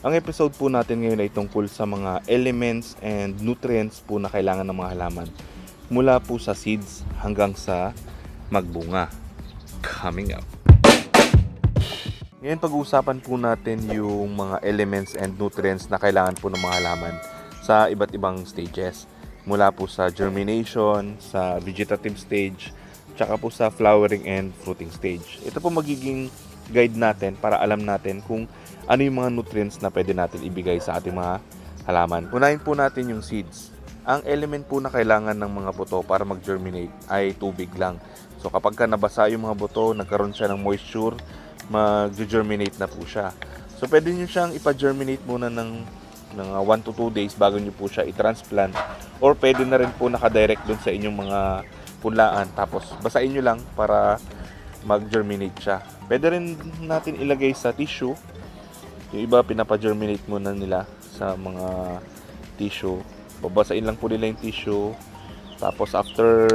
Ang episode po natin ngayon ay tungkol sa mga elements and nutrients po na kailangan ng mga halaman. Mula po sa seeds hanggang sa magbunga. Coming up. Ngayon pag-uusapan po natin yung mga elements and nutrients na kailangan po ng mga halaman sa iba't ibang stages. Mula po sa germination, sa vegetative stage, tsaka po sa flowering and fruiting stage. Ito po magiging guide natin para alam natin kung ano yung mga nutrients na pwede natin ibigay sa ating mga halaman. Unahin po natin yung seeds. Ang element po na kailangan ng mga buto para mag-germinate ay tubig lang. So kapag ka nabasa yung mga buto, nagkaroon siya ng moisture, mag-germinate na po siya. So pwede nyo siyang ipa-germinate muna ng ng 1 to 2 days bago nyo po siya i-transplant or pwede na rin po nakadirect dun sa inyong mga punlaan tapos basain nyo lang para mag-germinate siya. Pwede rin natin ilagay sa tissue. Yung iba pinapa-germinate muna nila sa mga tissue. Babasain lang po nila yung tissue. Tapos after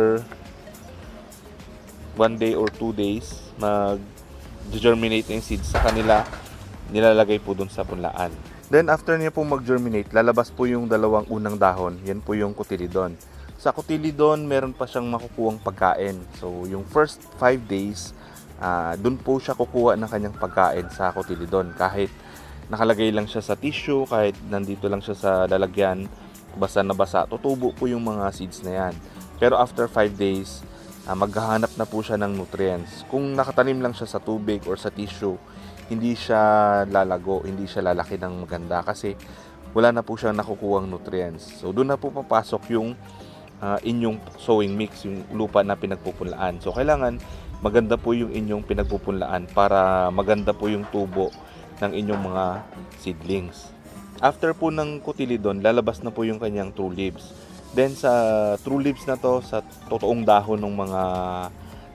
one day or two days, mag-germinate na yung seeds sa kanila. Nilalagay po dun sa punlaan. Then after niya po mag-germinate, lalabas po yung dalawang unang dahon. Yan po yung cotyledon. Sa cotyledon, meron pa siyang makukuhang pagkain. So yung first 5 days, ah dun po siya kukuha ng kanyang pagkain sa cotyledon. Kahit nakalagay lang siya sa tissue, kahit nandito lang siya sa lalagyan, basa na basa, tutubo po yung mga seeds na yan. Pero after 5 days, ah, maghahanap na po siya ng nutrients. Kung nakatanim lang siya sa tubig or sa tissue, hindi siya lalago, hindi siya lalaki ng maganda kasi wala na po siyang nakukuhang nutrients. So doon na po papasok yung ah, inyong sowing mix, yung lupa na pinagpupunlaan. So kailangan maganda po yung inyong pinagpupunlaan para maganda po yung tubo ng inyong mga seedlings. After po ng cotyledon, lalabas na po yung kanyang true leaves. Then sa true leaves na to, sa totoong dahon ng mga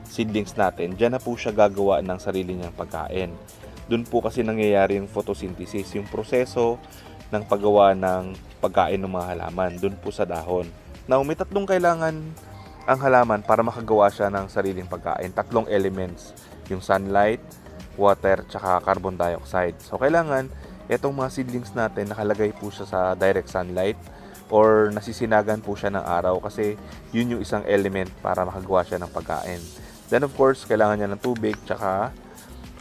seedlings natin, dyan na po siya gagawa ng sarili niyang pagkain. Doon po kasi nangyayari yung photosynthesis, yung proseso ng paggawa ng pagkain ng mga halaman, doon po sa dahon. Now, may tatlong kailangan ang halaman para makagawa siya ng sariling pagkain. Tatlong elements, yung sunlight, water, tsaka carbon dioxide. So, kailangan itong mga seedlings natin nakalagay po siya sa direct sunlight or nasisinagan po siya ng araw kasi yun yung isang element para makagawa siya ng pagkain. Then of course, kailangan niya ng tubig tsaka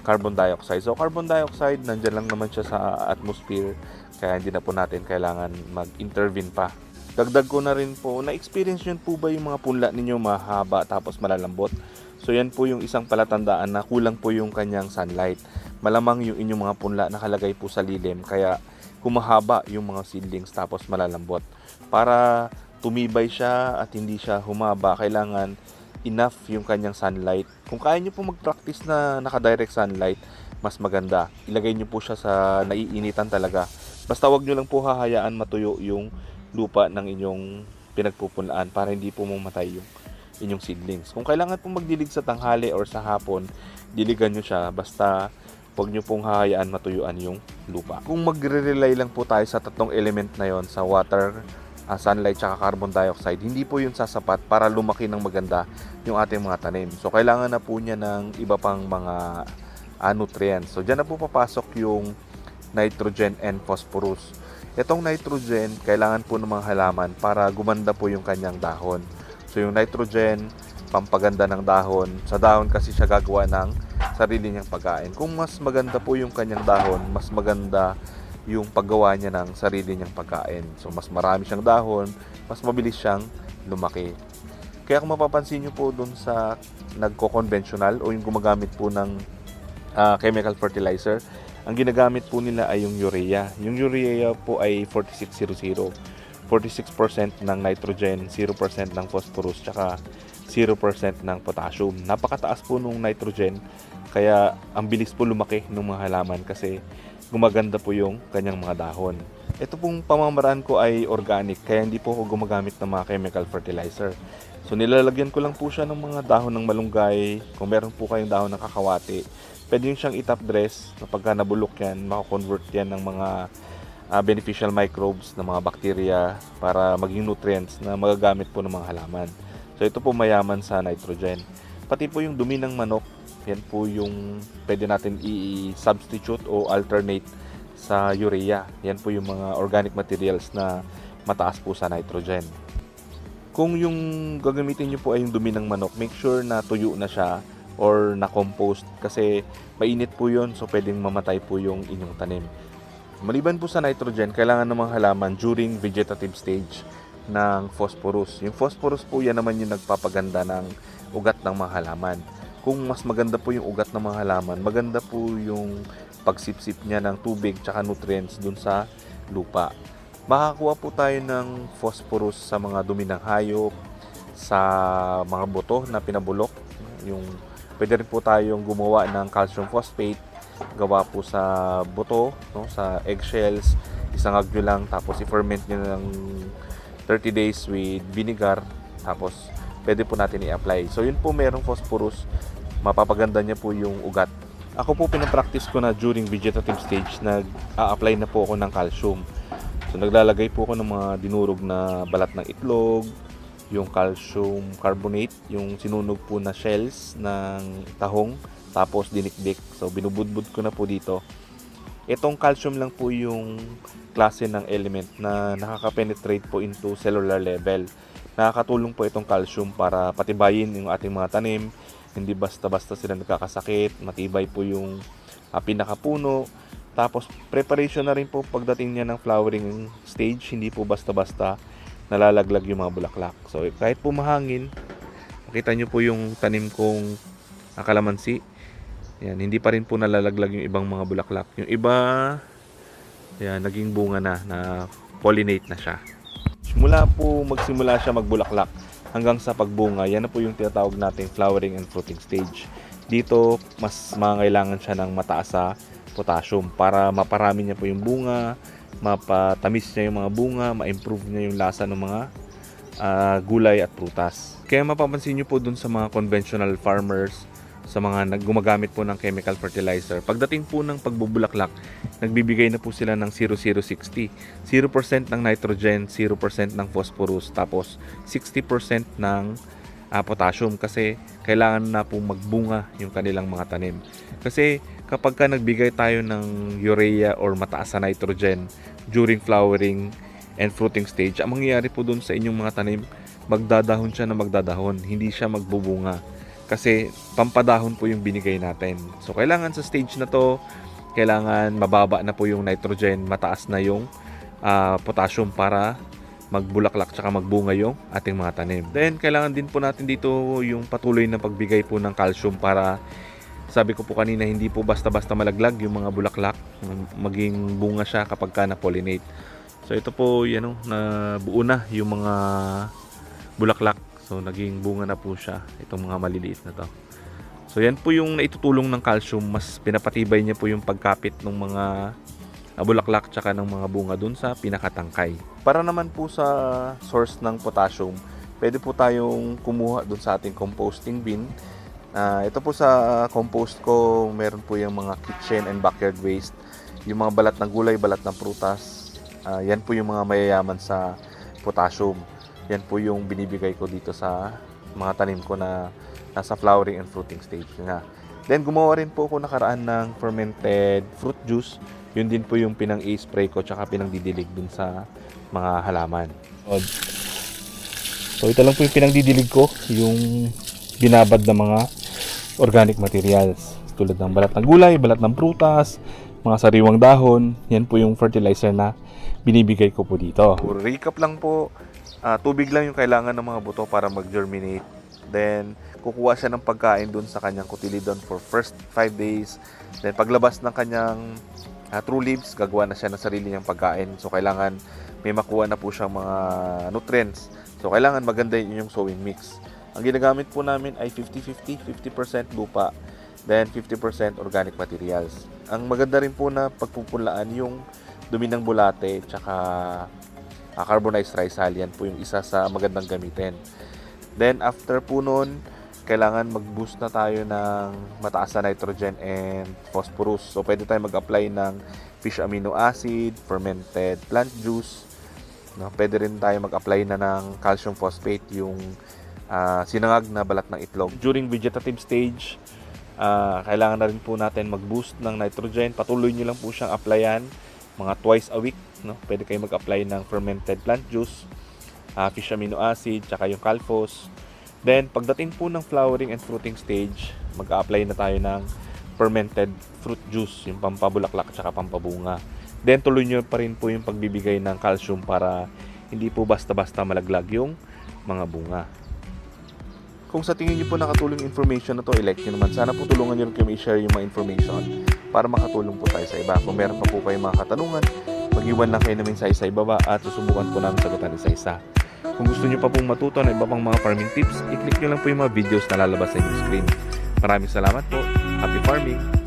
carbon dioxide. So carbon dioxide, nandyan lang naman siya sa atmosphere kaya hindi na po natin kailangan mag-intervene pa. Dagdag ko na rin po, na-experience yun po ba yung mga punla ninyo mahaba tapos malalambot? So yan po yung isang palatandaan na kulang po yung kanyang sunlight. Malamang yung inyong mga punla nakalagay po sa lilim kaya humahaba yung mga seedlings tapos malalambot. Para tumibay siya at hindi siya humaba, kailangan enough yung kanyang sunlight. Kung kaya nyo po mag-practice na naka-direct sunlight, mas maganda. Ilagay nyo po siya sa naiinitan talaga. Basta wag nyo lang po hahayaan matuyo yung lupa ng inyong pinagpupunlaan para hindi po mamatay yung inyong seedlings. Kung kailangan pong magdilig sa tanghali or sa hapon, diligan nyo siya. Basta huwag nyo pong hahayaan matuyuan yung lupa. Kung magre-rely lang po tayo sa tatlong element na yon sa water, ah, sunlight, tsaka carbon dioxide, hindi po yun sasapat para lumaki ng maganda yung ating mga tanim. So, kailangan na po niya ng iba pang mga ah, nutrients. So, dyan na po papasok yung nitrogen and phosphorus. Itong nitrogen, kailangan po ng mga halaman para gumanda po yung kanyang dahon. So, yung nitrogen, pampaganda ng dahon. Sa dahon kasi siya gagawa ng sarili niyang pagkain. Kung mas maganda po yung kanyang dahon, mas maganda yung paggawa niya ng sarili niyang pagkain. So, mas marami siyang dahon, mas mabilis siyang lumaki. Kaya kung mapapansin niyo po dun sa nagko-conventional o yung gumagamit po ng ah, chemical fertilizer, ang ginagamit po nila ay yung urea. Yung urea po ay 4600. 46% ng nitrogen, 0% ng phosphorus, tsaka 0% ng potassium. Napakataas po nung nitrogen, kaya ang bilis po lumaki ng mga halaman kasi gumaganda po yung kanyang mga dahon. Ito pong pamamaraan ko ay organic, kaya hindi po ako gumagamit ng mga chemical fertilizer. So nilalagyan ko lang po siya ng mga dahon ng malunggay, kung meron po kayong dahon ng kakawati, pwede nyo siyang itap dress na pagka nabulok yan, makakonvert yan ng mga ah, beneficial microbes na mga bacteria para maging nutrients na magagamit po ng mga halaman. So ito po mayaman sa nitrogen. Pati po yung dumi ng manok, yan po yung pwede natin i-substitute o alternate sa urea. Yan po yung mga organic materials na mataas po sa nitrogen. Kung yung gagamitin nyo po ay yung dumi ng manok, make sure na tuyo na siya or na-compost kasi mainit po yun so pwedeng mamatay po yung inyong tanim. Maliban po sa nitrogen, kailangan ng mga halaman during vegetative stage ng phosphorus. Yung phosphorus po yan naman yung nagpapaganda ng ugat ng mga halaman. Kung mas maganda po yung ugat ng mga halaman, maganda po yung pagsipsip niya ng tubig tsaka nutrients dun sa lupa. Makakuha po tayo ng phosphorus sa mga dumi ng hayop, sa mga buto na pinabulok. Yung, pwede rin po tayong gumawa ng calcium phosphate gawa po sa buto, no, sa eggshells, isang agyo lang, tapos i-ferment nyo ng 30 days with vinegar, tapos pwede po natin i-apply. So yun po merong phosphorus, mapapaganda niya po yung ugat. Ako po pinapractice ko na during vegetative stage, nag-a-apply na po ako ng calcium. So naglalagay po ako ng mga dinurog na balat ng itlog, yung calcium carbonate, yung sinunog po na shells ng tahong, tapos dinikdik. So binubudbud ko na po dito. Itong calcium lang po yung klase ng element na nakaka-penetrate po into cellular level. Nakakatulong po itong calcium para patibayin yung ating mga tanim. Hindi basta-basta sila nagkakasakit. Matibay po yung ah, pinakapuno. Tapos preparation na rin po pagdating niya ng flowering stage. Hindi po basta-basta nalalaglag yung mga bulaklak. So kahit po mahangin, makita nyo po yung tanim kong kalamansi. Yan, hindi pa rin po nalalaglag yung ibang mga bulaklak. Yung iba, yan, naging bunga na, na pollinate na siya. Mula po magsimula siya magbulaklak hanggang sa pagbunga, yan na po yung tinatawag nating flowering and fruiting stage. Dito, mas mangailangan siya ng mataas sa potassium para maparami niya po yung bunga, mapatamis niya yung mga bunga, ma-improve niya yung lasa ng mga ah, gulay at prutas. Kaya mapapansin niyo po dun sa mga conventional farmers, sa mga gumagamit po ng chemical fertilizer. Pagdating po ng pagbubulaklak, nagbibigay na po sila ng 0060. 0% ng nitrogen, 0% ng phosphorus, tapos 60% ng ah, potassium kasi kailangan na po magbunga yung kanilang mga tanim. Kasi kapag ka nagbigay tayo ng urea or mataas sa nitrogen during flowering and fruiting stage, ang mangyayari po dun sa inyong mga tanim, magdadahon siya na magdadahon, hindi siya magbubunga. Kasi pampadahon po yung binigay natin. So kailangan sa stage na to, kailangan mababa na po yung nitrogen, mataas na yung ah, potassium para magbulaklak tsaka magbunga yung ating mga tanim. Then kailangan din po natin dito yung patuloy na pagbigay po ng calcium para sabi ko po kanina hindi po basta-basta malaglag yung mga bulaklak, maging bunga siya kapag ka na-pollinate. So ito po yan oh, na buo na yung mga bulaklak. So naging bunga na po siya itong mga maliliit na to. So yan po yung naitutulong ng calcium, mas pinapatibay niya po yung pagkapit ng mga ah, bulaklak tsaka ng mga bunga dun sa pinakatangkay. Para naman po sa source ng potassium, pwede po tayong kumuha dun sa ating composting bin. Ah, ito po sa compost ko, meron po yung mga kitchen and backyard waste, yung mga balat ng gulay, balat ng prutas. Ah, yan po yung mga mayayaman sa potassium. Yan po yung binibigay ko dito sa mga tanim ko na nasa flowering and fruiting stage na. Then gumawa rin po ako nakaraan ng fermented fruit juice. Yun din po yung pinang i-spray ko tsaka pinang didilig dun sa mga halaman. So ito lang po yung pinang didilig ko, yung binabad na mga organic materials. Tulad ng balat ng gulay, balat ng prutas, mga sariwang dahon. Yan po yung fertilizer na binibigay ko po dito. Recap lang po, Ah, tubig lang yung kailangan ng mga buto para mag-germinate. Then, kukuha siya ng pagkain dun sa kanyang cotyledon for first 5 days. Then, paglabas ng kanyang ah, true leaves, gagawa na siya ng sarili niyang pagkain. So, kailangan may makuha na po siyang mga nutrients. So, kailangan maganda yung sowing mix. Ang ginagamit po namin ay 50-50, 50% lupa, then 50% organic materials. Ang maganda rin po na pagpupulaan yung dumi ng bulate, tsaka uh, carbonized rice hull. Yan po yung isa sa magandang gamitin. Then after po nun, kailangan mag-boost na tayo ng mataas na nitrogen and phosphorus. So pwede tayo mag-apply ng fish amino acid, fermented plant juice. No, pwede rin tayo mag-apply na ng calcium phosphate, yung ah, sinangag na balat ng itlog. During vegetative stage, ah, kailangan na rin po natin mag-boost ng nitrogen. Patuloy nyo lang po siyang applyan mga twice a week. No? Pwede kayo mag-apply ng fermented plant juice, ah, fish amino acid, tsaka yung calphos. Then, pagdating po ng flowering and fruiting stage, mag-apply na tayo ng fermented fruit juice, yung pampabulaklak tsaka pampabunga. Then, tuloy nyo pa rin po yung pagbibigay ng calcium para hindi po basta-basta malaglag yung mga bunga. Kung sa tingin niyo po nakatulong information na to, i-like nyo naman. Sana po tulungan nyo rin kayo i-share yung mga information para makatulong po tayo sa iba. Kung meron pa po kayong mga katanungan, mag-iwan lang kayo namin sa isa ibaba at susubukan po namin sagutan isa-isa. Kung gusto nyo pa pong matuto ng iba pang mga farming tips, i-click nyo lang po yung mga videos na lalabas sa inyong screen. Maraming salamat po. Happy farming!